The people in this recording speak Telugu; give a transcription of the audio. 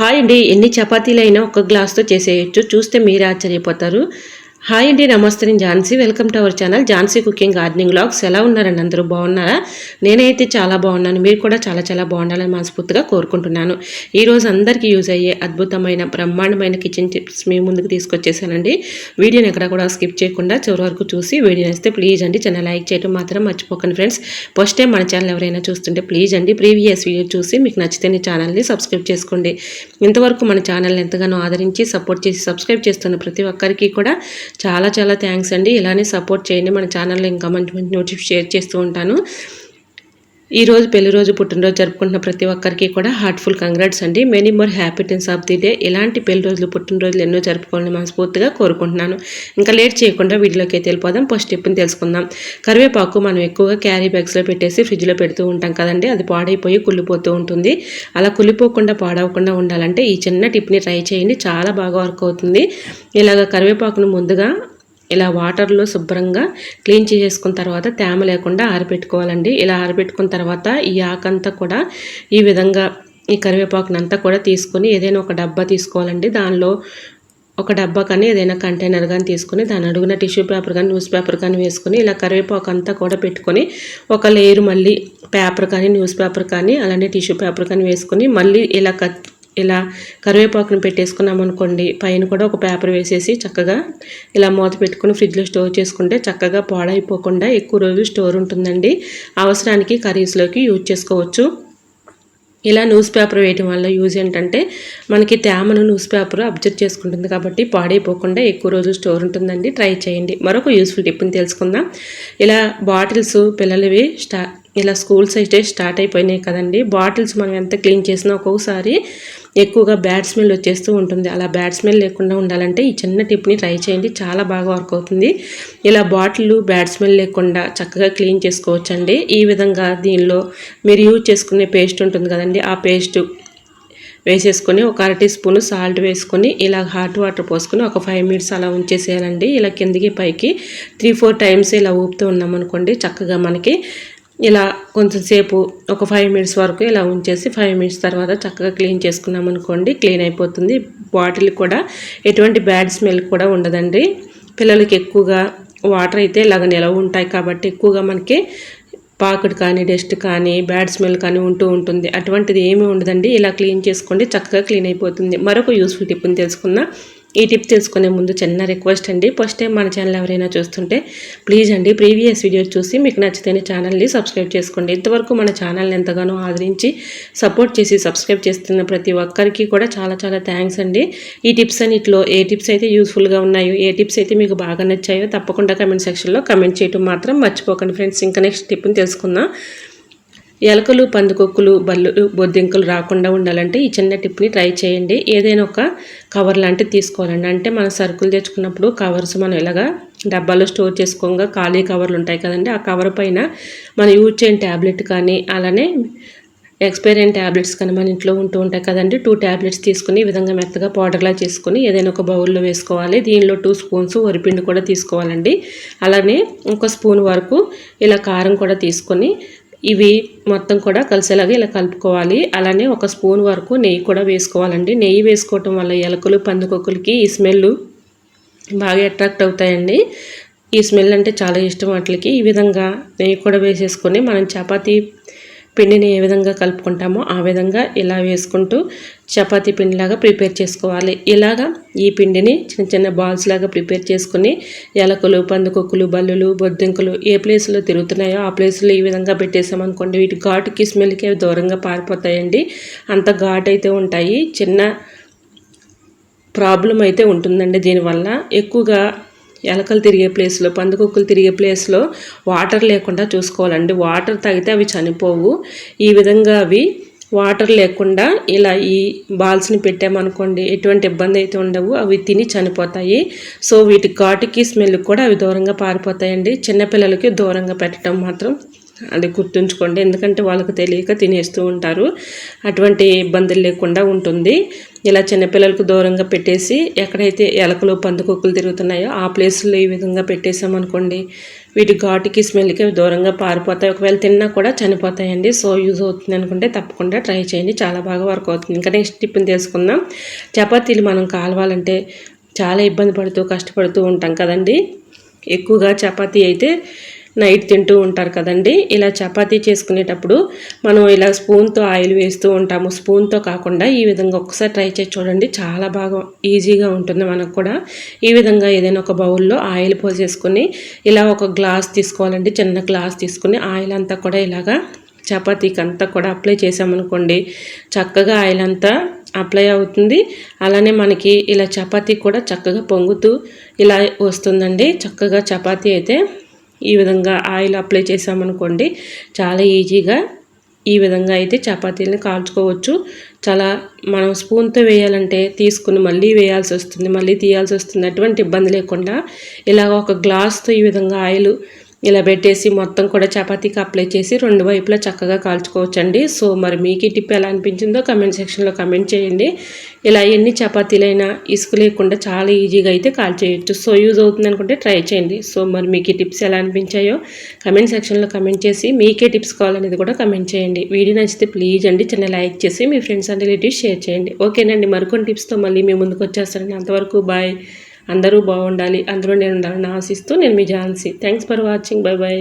హాయ్ అండి ఎన్ని చపాతీలైనా ఒక గ్లాస్తో చేసేయచ్చు. చూస్తే మీరే ఆశ్చర్యపోతారు. హాయ్ అండి నమస్తే నేను Jhansi welcome to our channel Jhansi cooking gardening blogs ఎలా ఉన్నారండి అందరూ? బాగున్నారా? నేనైతే చాలా బాగున్నాను. మీరు కూడా చాలా చాలా బాగుండాలని మనస్ఫూర్తిగా కోరుకుంటున్నాను. ఈరోజు అందరికీ యూజ్ అయ్యే అద్భుతమైన బ్రహ్మాండమైన కిచెన్ టిప్స్ మీ ముందుకు తీసుకొచ్చేసానండి. వీడియోని ఎక్కడ కూడా స్కిప్ చేయకుండా చివరి వరకు చూసి వీడియో వేస్తే ప్లీజ్ అండి చిన్న లైక్ చేయడం మాత్రం మర్చిపోకండి ఫ్రెండ్స్ ఫస్ట్ టైం మన ఛానల్ ఎవరైనా చూస్తుంటే ప్లీజ్ అండి ప్రీవియస్ వీడియో చూసి మీకు నచ్చితే నీ ఛానల్ని సబ్స్క్రైబ్ చేసుకోండి. ఇంతవరకు మన ఛానల్ని ఎంతగానో ఆదరించి సపోర్ట్ చేసి సబ్స్క్రైబ్ చేస్తున్న ప్రతి ఒక్కరికి కూడా చాలా చాలా థ్యాంక్స్ అండి. ఇలానే సపోర్ట్ చేయండి. మన ఛానల్లో ఇంకా మంచి మంచి నోటిఫికేషన్ షేర్ చేస్తూ ఉంటాను. ఈ రోజు పెళ్ళి రోజు పుట్టినరోజు జరుపుకుంటున్న ప్రతి ఒక్కరికి కూడా హార్ట్ఫుల్ కంగ్రాట్స్ అండి. Many more happiness of the day ఇలాంటి పెళ్ళి రోజులు పుట్టినరోజులు ఎన్నో జరుపుకోవాలని మనస్ఫూర్తిగా కోరుకుంటున్నాను. ఇంకా లేట్ చేయకుండా వీడియోలోకి అయితే వెళ్ళిపోదాం. ఫస్ట్ స్టెప్ని తెలుసుకుందాం. కరివేపాకు మనం ఎక్కువగా క్యారీ బ్యాగ్స్లో పెట్టేసి ఫ్రిడ్జ్లో పెడుతూ ఉంటాం కదండి. అది పాడైపోయి కుళ్ళిపోతూ ఉంటుంది. అలా కుళ్ళిపోకుండా పాడవకుండా ఉండాలంటే ఈ చిన్న టిప్ని ట్రై చేయండి. చాలా బాగా వర్క్ అవుతుంది. ఇలాగ కరివేపాకును ముందుగా ఇలా వాటర్లో శుభ్రంగా క్లీన్ చేసేసుకున్న తర్వాత తేమ లేకుండా ఆరబెట్టుకోవాలండి. ఇలా ఆరబెట్టుకున్న తర్వాత ఈ ఆకంతా కూడా ఈ విధంగా ఈ కరివేపాకునంతా కూడా తీసుకొని ఏదైనా ఒక డబ్బా తీసుకోవాలండి. దానిలో ఒక డబ్బా కానీ ఏదైనా కంటైనర్ కానీ తీసుకొని దాని అడుగున టిష్యూ పేపర్ కానీ న్యూస్ పేపర్ కానీ వేసుకొని ఇలా కరివేపాకు అంతా కూడా పెట్టుకొని ఒక లేయర్ మళ్ళీ పేపర్ కానీ న్యూస్ పేపర్ కానీ అలానే టిష్యూ పేపర్ కానీ వేసుకొని మళ్ళీ ఇలా ఇలా కరివేపాకును పెట్టేసుకున్నాం అనుకోండి పైన కూడా ఒక పేపర్ వేసేసి చక్కగా ఇలా మూత పెట్టుకుని ఫ్రిడ్జ్లో స్టోర్ చేసుకుంటే చక్కగా పాడైపోకుండా ఎక్కువ రోజులు స్టోర్ ఉంటుందండి. అవసరానికి కర్రీస్లోకి యూజ్ చేసుకోవచ్చు. ఇలా న్యూస్ పేపర్ వేయటం వల్ల యూజ్ ఏంటంటే మనకి తేమను న్యూస్ పేపర్ అబ్జర్వ్ చేసుకుంటుంది కాబట్టి పాడైపోకుండా ఎక్కువ రోజులు స్టోర్ ఉంటుందండి. ట్రై చేయండి. మరొక యూస్ఫుల్ టిప్ని తెలుసుకుందాం. ఇలా బాటిల్స్ పిల్లలవి స్టా ఇలా స్కూల్స్ అయితే స్టార్ట్ అయిపోయినాయి కదండి. బాటిల్స్ మనం ఎంత క్లీన్ చేసినా ఒక్కొక్కసారి ఎక్కువగా బ్యాడ్ స్మెల్ వచ్చేస్తూ ఉంటుంది. అలా బ్యాడ్ స్మెల్ లేకుండా ఉండాలంటే ఈ చిన్న టిప్ని ట్రై చేయండి. చాలా బాగా వర్క్ అవుతుంది. ఇలా బాటిల్ బ్యాడ్ స్మెల్ లేకుండా చక్కగా క్లీన్ చేసుకోవచ్చండి. ఈ విధంగా దీనిలో మీరు యూజ్ చేసుకునే పేస్ట్ ఉంటుంది కదండి. ఆ పేస్ట్ వేసేసుకొని ఒక అరటి స్పూన్ సాల్ట్ వేసుకొని ఇలా హాట్ వాటర్ పోసుకొని ఒక ఫైవ్ మినిట్స్ అలా ఉంచేసేయాలండి. ఇలా కిందికి పైకి త్రీ ఫోర్ టైమ్స్ ఇలా ఊపుతూ ఉన్నామనుకోండి చక్కగా మనకి ఇలా కొంచెంసేపు ఒక ఫైవ్ మినిట్స్ వరకు ఇలా ఉంచేసి ఫైవ్ మినిట్స్ తర్వాత చక్కగా క్లీన్ చేసుకున్నాం అనుకోండి క్లీన్ అయిపోతుంది. బాటిల్ కూడా ఎటువంటి బ్యాడ్ స్మెల్ కూడా ఉండదండి. పిల్లలకి ఎక్కువగా వాటర్ అయితే ఇలాగ నిలవ ఉంటాయి కాబట్టి ఎక్కువగా మనకి పాకెట్ కానీ డస్ట్ కానీ బ్యాడ్ స్మెల్ కానీ ఉంటూ ఉంటుంది. అటువంటిది ఏమీ ఉండదండి. ఇలా క్లీన్ చేసుకోండి చక్కగా క్లీన్ అయిపోతుంది. మరొక యూస్ఫుల్ టిప్ని తెలుసుకుందాం. ఈ టిప్ తెలుసుకునే ముందు చిన్న రిక్వెస్ట్ అండి. ఫస్ట్ టైం మన ఛానల్ ఎవరైనా చూస్తుంటే ప్లీజ్ అండి ప్రీవియస్ వీడియో చూసి మీకు నచ్చితేనే ఛానల్ని సబ్స్క్రైబ్ చేసుకోండి. ఇంతవరకు మన ఛానల్ని ఎంతగానో ఆదరించి సపోర్ట్ చేసి సబ్స్క్రైబ్ చేస్తున్న ప్రతి ఒక్కరికి కూడా చాలా చాలా థ్యాంక్స్ అండి. ఈ టిప్స్ అన్నిటిలో ఏ టిప్స్ అయితే యూస్ఫుల్గా ఉన్నాయో ఏ టిప్స్ అయితే మీకు బాగా నచ్చాయో తప్పకుండా కమెంట్ సెక్షన్లో కమెంట్ చేయడం మాత్రం మర్చిపోకండి. ఫ్రెండ్స్ ఇంకా నెక్స్ట్ టిప్ని తెలుసుకుందాం. ఎలకలు పందుకొక్కులు బల్లు బొద్దింకలు రాకుండా ఉండాలంటే ఈ చిన్న టిప్ని ట్రై చేయండి. ఏదైనా ఒక కవర్ లాంటిది తీసుకోవాలండి. అంటే మనం సరుకులు తెచ్చుకున్నప్పుడు కవర్స్ మనం ఇలాగా డబ్బాలో స్టోర్ చేసుకోగా ఖాళీ కవర్లు ఉంటాయి కదండి. ఆ కవర్ పైన మనం యూజ్ చేయని ట్యాబ్లెట్ కానీ అలానే ఎక్స్పైర్ అయిన ట్యాబ్లెట్స్ కానీ మన ఇంట్లో ఉంటూ ఉంటాయి కదండి. టూ ట్యాబ్లెట్స్ తీసుకుని ఈ విధంగా మెత్తగా పౌడర్లా చేసుకుని ఏదైనా ఒక బౌల్లో వేసుకోవాలి. దీనిలో టూ స్పూన్స్ వరిపిండి కూడా తీసుకోవాలండి. అలానే ఒక స్పూన్ వరకు ఇలా కారం కూడా తీసుకొని ఇవి మొత్తం కూడా కలిసేలాగా ఇలా కలుపుకోవాలి. అలానే ఒక స్పూన్ వరకు నెయ్యి కూడా వేసుకోవాలండి. నెయ్యి వేసుకోవటం వల్ల ఎలకలు పందుకొక్కులకి ఈ స్మెల్ బాగా అట్రాక్ట్ అవుతాయండి. ఈ స్మెల్ అంటే చాలా ఇష్టం వాటికి. ఈ విధంగా నెయ్యి కూడా వేసేసుకొని మనం చపాతీ పిండిని ఏ విధంగా కలుపుకుంటామో ఆ విధంగా ఇలా వేసుకుంటూ చపాతీ పిండిలాగా ప్రిపేర్ చేసుకోవాలి. ఇలాగా ఈ పిండిని చిన్న చిన్న బాల్స్ లాగా ప్రిపేర్ చేసుకుని ఎలకలు పందుకొక్కులు బల్లులు బొద్దింకలు ఏ ప్లేస్లో తిరుగుతున్నాయో ఆ ప్లేస్లో ఈ విధంగా పెట్టేసామనుకోండి వీటి ఘాటుకి స్మెల్కి అవి దూరంగా పారిపోతాయండి. అంత ఘాట్ అయితే ఉంటాయి. చిన్న ప్రాబ్లం అయితే ఉంటుందండి దీనివల్ల. ఎక్కువగా ఎలకలు తిరిగే ప్లేస్లో పందుకొక్కులు తిరిగే ప్లేస్లో వాటర్ లేకుండా చూసుకోవాలండి. వాటర్ తాగితే అవి చనిపోవు. ఈ విధంగా అవి వాటర్ లేకుండా ఇలా ఈ బాల్స్ని పెట్టామనుకోండి ఎటువంటి ఇబ్బంది అయితే ఉండవు. అవి తిని చనిపోతాయి. సో వీటి కాటికి స్మెల్ కూడా అవి దూరంగా పారిపోతాయండి. చిన్నపిల్లలకి దూరంగా పెట్టడం మాత్రం అది గుర్తుంచుకోండి. ఎందుకంటే వాళ్ళకి తెలియక తినేస్తూ ఉంటారు. అటువంటి ఇబ్బందులు లేకుండా ఉంటుంది. ఇలా చిన్నపిల్లలకు దూరంగా పెట్టేసి ఎక్కడైతే ఎలకలు పందుకొక్కులు తిరుగుతున్నాయో ఆ ప్లేస్లో ఈ విధంగా పెట్టేసామనుకోండి వీటి ఘాటుకి స్మెల్కి దూరంగా పారిపోతాయి. ఒకవేళ తిన్నా కూడా చనిపోతాయండి. సో యూజ్ అవుతుంది అనుకుంటే తప్పకుండా ట్రై చేయండి. చాలా బాగా వర్క్ అవుతుంది. ఇంకా నెక్స్ట్ టిప్ని తెలుసుకుందాం చపాతీలు మనం కాలవాలంటే చాలా ఇబ్బంది పడుతూ కష్టపడుతూ ఉంటాం కదండి. ఎక్కువగా చపాతీ అయితే నైట్ తింటూ ఉంటారు కదండి. ఇలా చపాతీ చేసుకునేటప్పుడు మనం ఇలా స్పూన్తో ఆయిల్ వేస్తూ ఉంటాము. స్పూన్తో కాకుండా ఈ విధంగా ఒకసారి ట్రై చేసి చూడండి. చాలా బాగా ఈజీగా ఉంటుంది మనకు కూడా. ఈ విధంగా ఏదైనా ఒక బౌల్లో ఆయిల్ పోసేసుకొని ఇలా ఒక గ్లాస్ తీసుకోవాలండి. చిన్న గ్లాస్ తీసుకుని ఆయిల్ అంతా కూడా ఇలాగా చపాతీకి అంతా కూడా అప్లై చేసామనుకోండి చక్కగా ఆయిల్ అంతా అప్లై అవుతుంది. అలానే మనకి ఇలా చపాతీ కూడా చక్కగా పొంగుతూ ఇలా వస్తుందండి. చక్కగా చపాతీ అయితే ఈ విధంగా ఆయిల్ అప్లై చేసామనుకోండి చాలా ఈజీగా ఈ విధంగా అయితే చపాతీలను కాల్చుకోవచ్చు. చాలా మనం స్పూన్తో వేయాలంటే తీసుకుని మళ్ళీ వేయాల్సి వస్తుంది మళ్ళీ తీయాల్సి వస్తుంది అటువంటి ఇబ్బంది లేకుండా ఇలాగ ఒక గ్లాస్తో ఈ విధంగా ఆయిల్ ఇలా పెట్టేసి మొత్తం కూడా చపాతీకి అప్లై చేసి రెండు వైపులా చక్కగా కాల్చుకోవచ్చండి. సో మరి మీకు ఈ టిప్ ఎలా అనిపించిందో కమెంట్ సెక్షన్లో కమెంట్ చేయండి. ఇలా ఎన్ని చపాతీలైనా ఇసుక లేకుండా చాలా ఈజీగా అయితే కాల్చేయచ్చు. సో యూజ్ అవుతుంది అనుకుంటే ట్రై చేయండి. సో మరి మీకు ఈ టిప్స్ ఎలా అనిపించాయో కమెంట్ సెక్షన్లో కమెంట్ చేసి మీకే టిప్స్ కావాలనేది కూడా కమెంట్ చేయండి. వీడియో నచ్చితే ప్లీజ్ అండి చిన్న లైక్ చేసి మీ ఫ్రెండ్స్ అండ్ రిలేటివ్స్ షేర్ చేయండి. ఓకేనండి మరికొన్ని టిప్స్తో మళ్ళీ మీ ముందుకు వచ్చేస్తారండి అంతవరకు బాయ్ అందరూ బాగుండాలి. అందరూ నేను ఉండాలని ఆశిస్తూ నేను మీ Jhansi. Thanks for watching bye bye